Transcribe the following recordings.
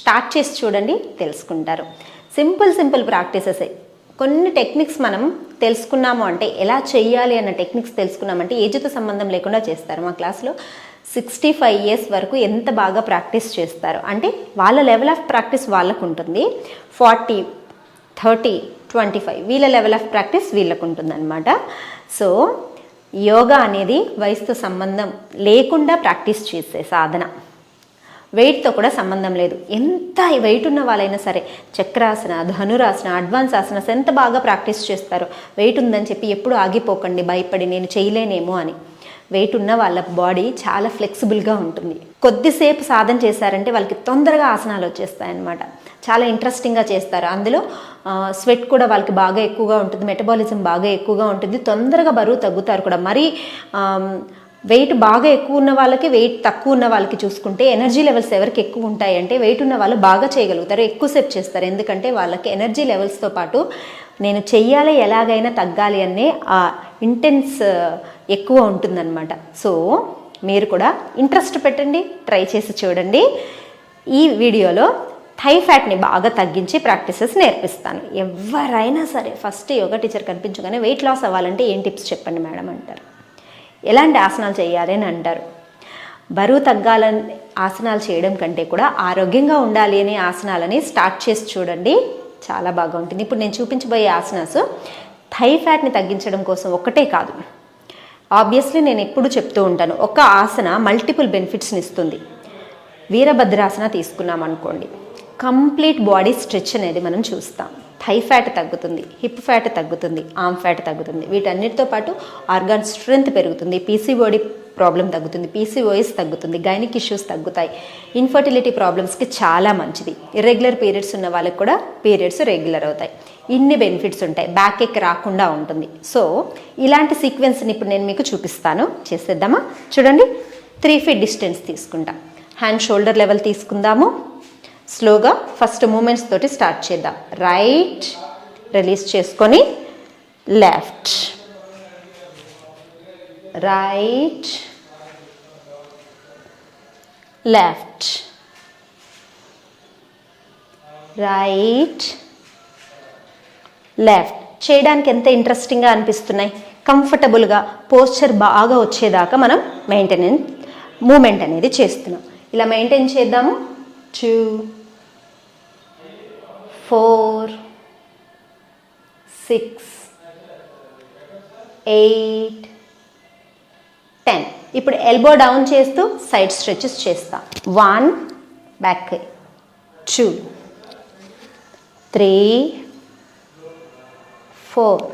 Start చేసి చూడండి తెలుసుకుంటారు. Simple simple practices. కొన్ని టెక్నిక్స్ మనం తెలుసుకున్నాము అంటే ఎలా చేయాలి అన్న టెక్నిక్స్ తెలుసుకున్నామంటే ఏజ్తో సంబంధం లేకుండా చేస్తారు. మా క్లాస్లో సిక్స్టీ ఫైవ్ ఇయర్స్ వరకు ఎంత బాగా ప్రాక్టీస్ చేస్తారు? అంటే వాళ్ళ లెవెల్ ఆఫ్ ప్రాక్టీస్ వాళ్ళకు ఉంటుంది ఫార్టీ థర్టీ ట్వంటీ ఫైవ్ వీళ్ళ లెవెల్ ఆఫ్ ప్రాక్టీస్ వీళ్ళకు ఉంటుందన్నమాట సో యోగా అనేది వయసుతో సంబంధం లేకుండా ప్రాక్టీస్ చేసే సాధన. వెయిట్తో కూడా సంబంధం లేదు. ఎంత వెయిట్ ఉన్న వాళ్ళైనా సరే చక్రాసన ధనురాసన అడ్వాన్స్ ఆసనాస్ ఎంత బాగా ప్రాక్టీస్ చేస్తారో వెయిట్ ఉందని చెప్పి ఎప్పుడు ఆగిపోకండి భయపడి నేను చేయలేనేమో అని. వెయిట్ ఉన్న వాళ్ళ బాడీ చాలా ఫ్లెక్సిబుల్గా ఉంటుంది. కొద్దిసేపు సాధన చేశారంటే వాళ్ళకి తొందరగా ఆసనాలు వచ్చేస్తాయన్నమాట. చాలా ఇంట్రెస్టింగ్గా చేస్తారు. అందులో స్వెట్ కూడా వాళ్ళకి బాగా ఎక్కువగా ఉంటుంది మెటబాలిజం బాగా ఎక్కువగా ఉంటుంది తొందరగా బరువు తగ్గుతారు కూడా. మరీ వెయిట్ బాగా ఎక్కువ ఉన్న వాళ్ళకి వెయిట్ తక్కువ ఉన్న వాళ్ళకి చూసుకుంటే ఎనర్జీ లెవెల్స్ ఎవరికి ఎక్కువ ఉంటాయి అంటే వెయిట్ ఉన్న వాళ్ళు బాగా చేయగలుగుతారు ఎక్కువసేపు చేస్తారు. ఎందుకంటే వాళ్ళకి ఎనర్జీ లెవెల్స్తో పాటు నేను చెయ్యాలి ఎలాగైనా తగ్గాలి అనే ఆ ఇంటెన్స్ ఎక్కువ ఉంటుందన్నమాట. సో మీరు కూడా ఇంట్రెస్ట్ పెట్టండి ట్రై చేసి చూడండి. ఈ వీడియోలో థై ఫ్యాట్ని బాగా తగ్గించి ప్రాక్టీసెస్ నేర్పిస్తాను. ఎవరైనా సరే ఫస్ట్ యోగా టీచర్ కనిపించగానే వెయిట్ లాస్ అవ్వాలంటే ఏం టిప్స్ చెప్పండి మేడం అంటారు? ఎలాంటి ఆసనాలు చేయాలి అని అంటారు. బరువు తగ్గాలని ఆసనాలు చేయడం కంటే కూడా ఆరోగ్యంగా ఉండాలి అనే ఆసనాలని స్టార్ట్ చేసి చూడండి. చాలా బాగా ఉంటుంది ఇప్పుడు నేను చూపించబోయే ఆసనాస్ థై ఫ్యాట్ని తగ్గించడం కోసం ఒక్కటే కాదు. ఆబ్వియస్లీ నేను ఎప్పుడు చెప్తూ ఉంటాను ఒక ఆసన మల్టిపుల్ బెనిఫిట్స్ని ఇస్తుంది. వీరభద్రాసన తీసుకున్నాం అనుకోండి కంప్లీట్ బాడీ స్ట్రెచ్ అనేది మనం చూస్తాం. థై ఫ్యాట్ తగ్గుతుంది హిప్ ఫ్యాట్ తగ్గుతుంది ఆమ్ ఫ్యాట్ తగ్గుతుంది. వీటన్నిటితో పాటు ఆర్గాన్ స్ట్రెంగ్త్ పెరుగుతుంది పీసీఓడి ప్రాబ్లం తగ్గుతుంది పీసీఓఎస్ తగ్గుతుంది గైనిక్ ఇష్యూస్ తగ్గుతాయి. ఇన్ఫర్టిలిటీ ప్రాబ్లమ్స్కి చాలా మంచిది. ఇర్రెగ్యులర్ పీరియడ్స్ ఉన్న వాళ్ళకి కూడా పీరియడ్స్ రెగ్యులర్ అవుతాయి. ఇన్ని బెనిఫిట్స్ ఉంటాయి. బ్యాక్ ఎక్ రాకుండా ఉంటుంది. సో ఇలాంటి సీక్వెన్స్ని ఇప్పుడు నేను మీకు చూపిస్తాను. చేసేద్దామా? చూడండి. త్రీ ఫీట్ డిస్టెన్స్ తీసుకుంటాం. హ్యాండ్ షోల్డర్ లెవెల్ తీసుకుందాము. స్లోగా ఫస్ట్ మూమెంట్స్ తోటి స్టార్ట్ చేద్దాం. రైట్. రిలీజ్ చేసుకొని left. Right. Left. Right. Left. చేయడానికి ఎంత ఇంట్రెస్టింగ్గా అనిపిస్తున్నాయి? కంఫర్టబుల్గా పోస్చర్ బాగా వచ్చేదాకా మనం మెయింటెనెన్స్ మూమెంట్ అనేది చేస్తున్నాం. ఇలా మెయింటైన్ చేద్దాము. Two four six eight ten. ఇప్పుడు ఎల్బో డౌన్ చేస్తూ సైడ్ స్ట్రెచెస్ చేస్తాం. One back two three four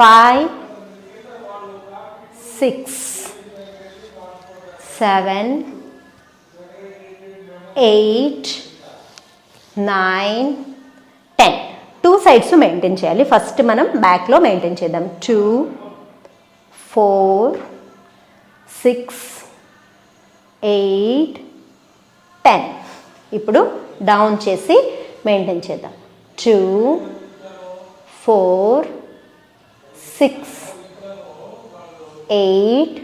five six seven eight nine ten. Two sides maintain చేయాలి. ఫస్ట్ మనం బ్యాక్లో మెయింటైన్ చేద్దాం. Two four six eight ten ఇప్పుడు down చేసి maintain చేద్దాం. Two four six eight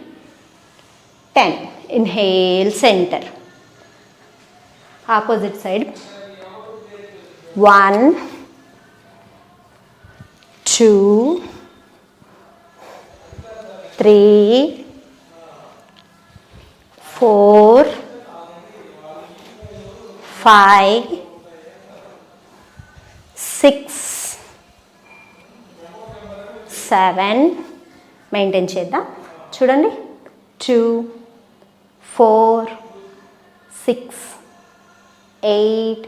ten inhale centre opposite side one two three four five six seven maintain చేద్దాం. చూడండి. Two four six eight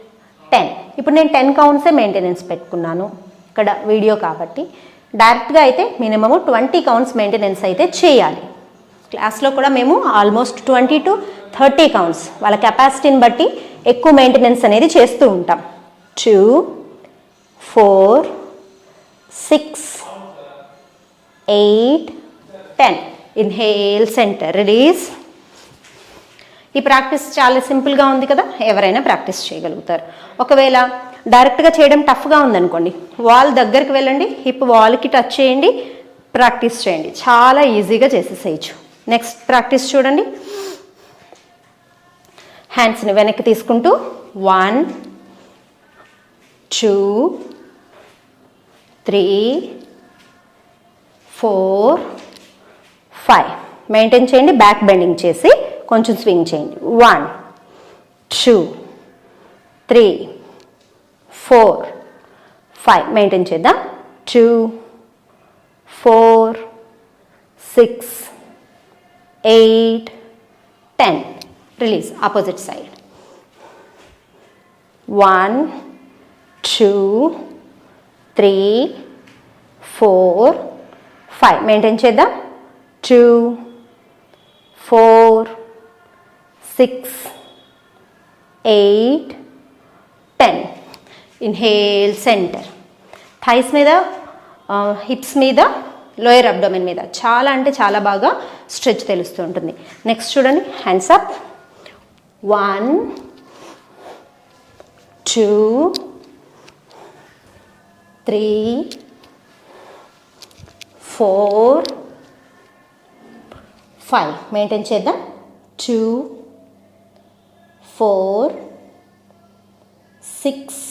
ten. ఇప్పుడు నేను టెన్ కౌంట్సే మెయింటెనెన్స్ పెట్టుకున్నాను ఇక్కడ video కాబట్టి. డైరెక్ట్గా అయితే మినిమము ట్వంటీ కౌంట్స్ మెయింటెనెన్స్ అయితే చేయాలి. క్లాస్లో కూడా మేము almost twenty to thirty counts. వాళ్ళ కెపాసిటీని బట్టి ఎక్కువ మెయింటెనెన్స్ అనేది చేస్తూ ఉంటాం. Two four six eight ten. Inhale centre. Release. ఈ ప్రాక్టీస్ చాలా సింపుల్గా ఉంది కదా ఎవరైనా ప్రాక్టీస్ చేయగలుగుతారు. ఒకవేళ డైరెక్ట్గా చేయడం టఫ్గా ఉందనుకోండి వాల్ దగ్గరికి వెళ్ళండి హిప్ వాల్కి టచ్ చేయండి ప్రాక్టీస్ చేయండి. చాలా ఈజీగా చేసేసేయచ్చు. నెక్స్ట్ ప్రాక్టీస్ చూడండి. హ్యాండ్స్ని వెనక్కి తీసుకుంటూ one two three four five maintain చేయండి బ్యాక్ బెండింగ్ చేసి కొంచెం స్వింగ్ చేయండి. One two three four five maintain చేద్దాం. Two four six eight ten release opposite side one two three four five maintain చేద్దాం. Two four six eight ten inhale centre thighs మీద hips మీద lower abdomen మీద. చాలా అంటే చాలా బాగా stretch తెలుస్తూ ఉంటుంది. నెక్స్ట్ చూడండి. Hands up one two three four five maintain చేద్దాం. Two four six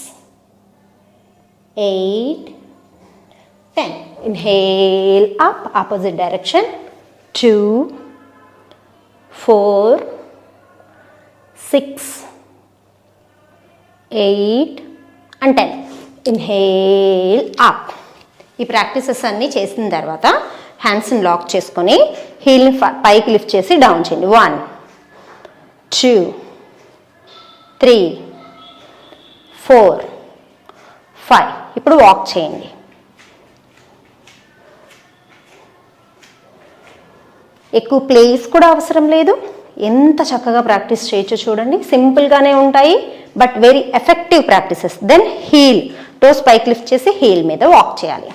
eight ten. Inhale up opposite direction. Two four six eight and ten. Inhale up. ఈ ప్రాక్టీసెస్ అన్నీ చేసిన తర్వాత హ్యాండ్స్ని లాక్ చేసుకొని హీల్ని పైకి లిఫ్ట్ చేసి డౌన్ చేయండి. One two three four five. ఇప్పుడు వాక్ చేయండి. ఎక్కువ ప్లేస్ కూడా అవసరం లేదు. ఎంత చక్కగా ప్రాక్టీస్ చేయొచ్చో చూడండి. సింపుల్గానే ఉంటాయి but very effective practices then heel toes పైకి లిఫ్ట్ చేసి హీల్ మీద వాక్ చేయాలి.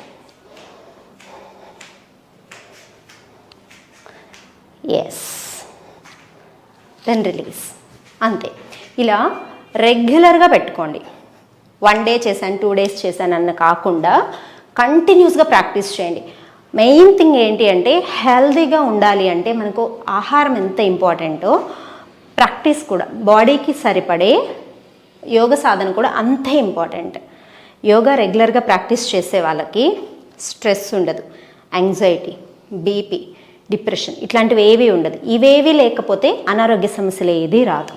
ఎస్ దెన్ రిలీజ్ అంతే. ఇలా రెగ్యులర్గా పెట్టుకోండి. వన్ డే చేశాను టూ డేస్ చేశాను అన్న కాకుండా కంటిన్యూస్గా ప్రాక్టీస్ చేయండి. మెయిన్ థింగ్ ఏంటి అంటే హెల్తీగా ఉండాలి అంటే మనకు ఆహారం ఎంత ఇంపార్టెంటో ప్రాక్టీస్ కూడా బాడీకి సరిపడే యోగ సాధన కూడా అంతే ఇంపార్టెంట్ యోగా రెగ్యులర్గా ప్రాక్టీస్ చేసే వాళ్ళకి స్ట్రెస్ ఉండదు యాంగ్జైటీ బీపీ డిప్రెషన్ ఇట్లాంటివి ఏవి ఉండదు. ఇవేవి లేకపోతే అనారోగ్య సమస్యలు ఏది రాదు.